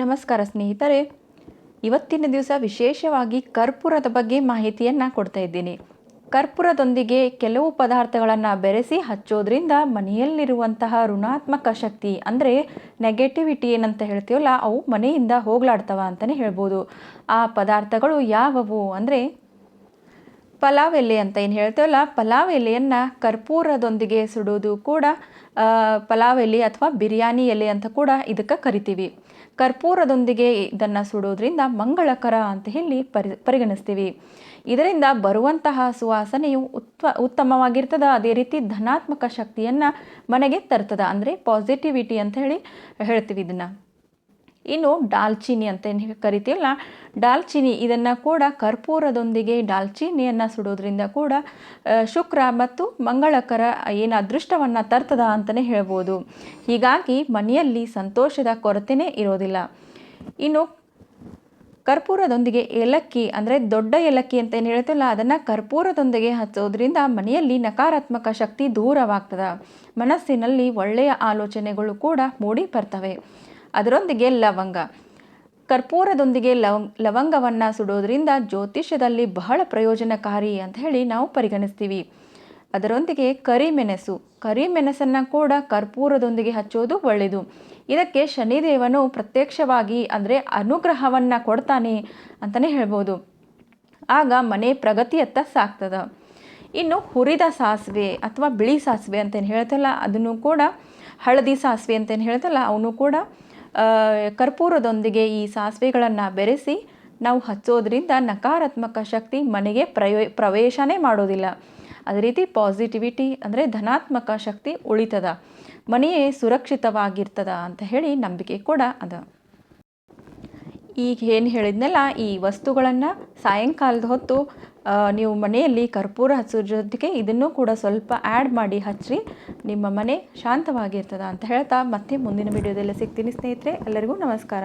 ನಮಸ್ಕಾರ ಸ್ನೇಹಿತರೆ. ಇವತ್ತಿನ ದಿವಸ ವಿಶೇಷವಾಗಿ ಕರ್ಪೂರದ ಬಗ್ಗೆ ಮಾಹಿತಿಯನ್ನು ಕೊಡ್ತಾ ಇದ್ದೀನಿ. ಕರ್ಪೂರದೊಂದಿಗೆ ಕೆಲವು ಪದಾರ್ಥಗಳನ್ನು ಬೆರೆಸಿ ಹಚ್ಚೋದ್ರಿಂದ ಮನೆಯಲ್ಲಿರುವಂತಹ ಋಣಾತ್ಮಕ ಶಕ್ತಿ, ಅಂದರೆ ನೆಗೆಟಿವಿಟಿ ಏನಂತ ಹೇಳ್ತೀವಲ್ಲ, ಅವು ಮನೆಯಿಂದ ಹೋಗ್ಲಾಡ್ತವ ಅಂತಲೇ ಹೇಳ್ಬೋದು. ಆ ಪದಾರ್ಥಗಳು ಯಾವುವು ಅಂದರೆ ಪಲಾವ್ ಎಲೆ ಅಂತ ಏನು ಹೇಳ್ತೇವಲ್ಲ, ಪಲಾವ್ ಎಲೆಯನ್ನು ಕರ್ಪೂರದೊಂದಿಗೆ ಸುಡೋದು ಕೂಡ ಪಲಾವ್ ಎಲೆ ಅಥವಾ ಬಿರಿಯಾನಿ ಎಲೆ ಅಂತ ಕೂಡ ಇದಕ್ಕೆ ಕರಿತೀವಿ. ಕರ್ಪೂರದೊಂದಿಗೆ ಇದನ್ನು ಸುಡೋದ್ರಿಂದ ಮಂಗಳಕರ ಅಂತ ಹೇಳಿ ಪರಿ, ಪರಿಗಣಿಸ್ತೀವಿ. ಇದರಿಂದ ಬರುವಂತಹ ಸುವಾಸನೆಯು ಉತ್ವ, ಉತ್ತಮವಾಗಿರ್ತದೆ. ಅದೇ ರೀತಿ ಧನಾತ್ಮಕ ಶಕ್ತಿಯನ್ನು ಮನೆಗೆ ತರ್ತದೆ. ಅಂದರೆ ಪಾಸಿಟಿವಿಟಿ ಅಂತ ಹೇಳಿ ಹೇಳ್ತೀವಿ ಇದನ್ನು. ಇನ್ನು ದಾಲ್ಚಿನ್ನಿ ಅಂತ ಏನು ಕರಿತೀವಲ್ಲ ದಾಲ್ಚಿನಿ ಇದನ್ನು ಕೂಡ ಕರ್ಪೂರದೊಂದಿಗೆ ದಾಲ್ಚಿನ್ನಿಯನ್ನು ಸುಡೋದ್ರಿಂದ ಕೂಡ ಶುಕ್ರ ಮತ್ತು ಮಂಗಳಕರ ಏನು ಅದೃಷ್ಟವನ್ನು ತರ್ತದ ಅಂತಲೇ ಹೇಳ್ಬೋದು. ಹೀಗಾಗಿ ಮನೆಯಲ್ಲಿ ಸಂತೋಷದ ಕೊರತೆನೇ ಇರೋದಿಲ್ಲ. ಇನ್ನು ಕರ್ಪೂರದೊಂದಿಗೆ ಏಲಕ್ಕಿ ಅಂದರೆ ದೊಡ್ಡ ಏಲಕ್ಕಿ ಅಂತ ಏನು ಹೇಳ್ತೀವಲ್ಲ, ಅದನ್ನು ಕರ್ಪೂರದೊಂದಿಗೆ ಹಚ್ಚೋದ್ರಿಂದ ಮನೆಯಲ್ಲಿ ನಕಾರಾತ್ಮಕ ಶಕ್ತಿ ದೂರವಾಗ್ತದೆ. ಮನಸ್ಸಿನಲ್ಲಿ ಒಳ್ಳೆಯ ಆಲೋಚನೆಗಳು ಕೂಡ ಮೂಡಿ ಬರ್ತವೆ. ಅದರೊಂದಿಗೆ ಲವಂಗ. ಕರ್ಪೂರದೊಂದಿಗೆ ಲವ, ಲವಂಗವನ್ನು ಸುಡೋದ್ರಿಂದ ಜ್ಯೋತಿಷ್ಯದಲ್ಲಿ ಬಹಳ ಪ್ರಯೋಜನಕಾರಿ ಅಂತ ಹೇಳಿ ನಾವು ಪರಿಗಣಿಸ್ತೀವಿ. ಅದರೊಂದಿಗೆ ಕರಿಮೆಣಸು. ಕರಿಮೆಣಸನ್ನು ಕೂಡ ಕರ್ಪೂರದೊಂದಿಗೆ ಹಚ್ಚೋದು ಒಳ್ಳೆಯದು. ಇದಕ್ಕೆ ಶನಿದೇವನು ಪ್ರತ್ಯಕ್ಷವಾಗಿ ಅಂದರೆ ಅನುಗ್ರಹವನ್ನು ಕೊಡ್ತಾನೆ ಅಂತಲೇ ಹೇಳ್ಬೋದು. ಆಗ ಮನೆ ಪ್ರಗತಿಯತ್ತ ಸಾಕ್ತದ ಇನ್ನು ಹುರಿದ ಸಾಸಿವೆ ಅಥವಾ ಬಿಳಿ ಸಾಸಿವೆ ಅಂತೇನು ಹೇಳ್ತಲ್ಲ, ಅದನ್ನು ಕೂಡ ಹಳದಿ ಸಾಸಿವೆ ಅಂತೇನು ಹೇಳ್ತಲ್ಲ, ಅವನು ಕೂಡ ಕರ್ಪೂರದೊಂದಿಗೆ ಈ ಸಾಸಿವೆಗಳನ್ನು ಬೆರೆಸಿ ನಾವು ಹಚ್ಚೋದ್ರಿಂದ ನಕಾರಾತ್ಮಕ ಶಕ್ತಿ ಮನೆಗೆ ಪ್ರಯೋ, ಪ್ರವೇಶನೇ ಮಾಡೋದಿಲ್ಲ. ಅದೇ ರೀತಿ ಪಾಸಿಟಿವಿಟಿ ಅಂದರೆ ಧನಾತ್ಮಕ ಶಕ್ತಿ ಉಳಿತದ. ಮನೆಯೇ ಸುರಕ್ಷಿತವಾಗಿರ್ತದ ಅಂತ ಹೇಳಿ ನಂಬಿಕೆ ಕೂಡ ಅದ. ಈಗ ಏನು ಹೇಳಿದ್ನಲ್ಲ, ಈ ವಸ್ತುಗಳನ್ನು ಸಾಯಂಕಾಲದ ಹೊತ್ತು ನೀವು ಮನೆಯಲ್ಲಿ ಕರ್ಪೂರ ಹಚ್ಚೋ ಜೊತೆಗೆ ಇದನ್ನು ಕೂಡ ಸ್ವಲ್ಪ ಆ್ಯಡ್ ಮಾಡಿ ಹಚ್ಚಿರಿ ನಿಮ್ಮ ಮನೆ ಶಾಂತವಾಗಿರ್ತದ ಅಂತ ಹೇಳ್ತಾ ಮತ್ತೆ ಮುಂದಿನ ವಿಡಿಯೋದಲ್ಲಿ ಸಿಗ್ತೀನಿ ಸ್ನೇಹಿತರೆ. ಎಲ್ಲರಿಗೂ ನಮಸ್ಕಾರ.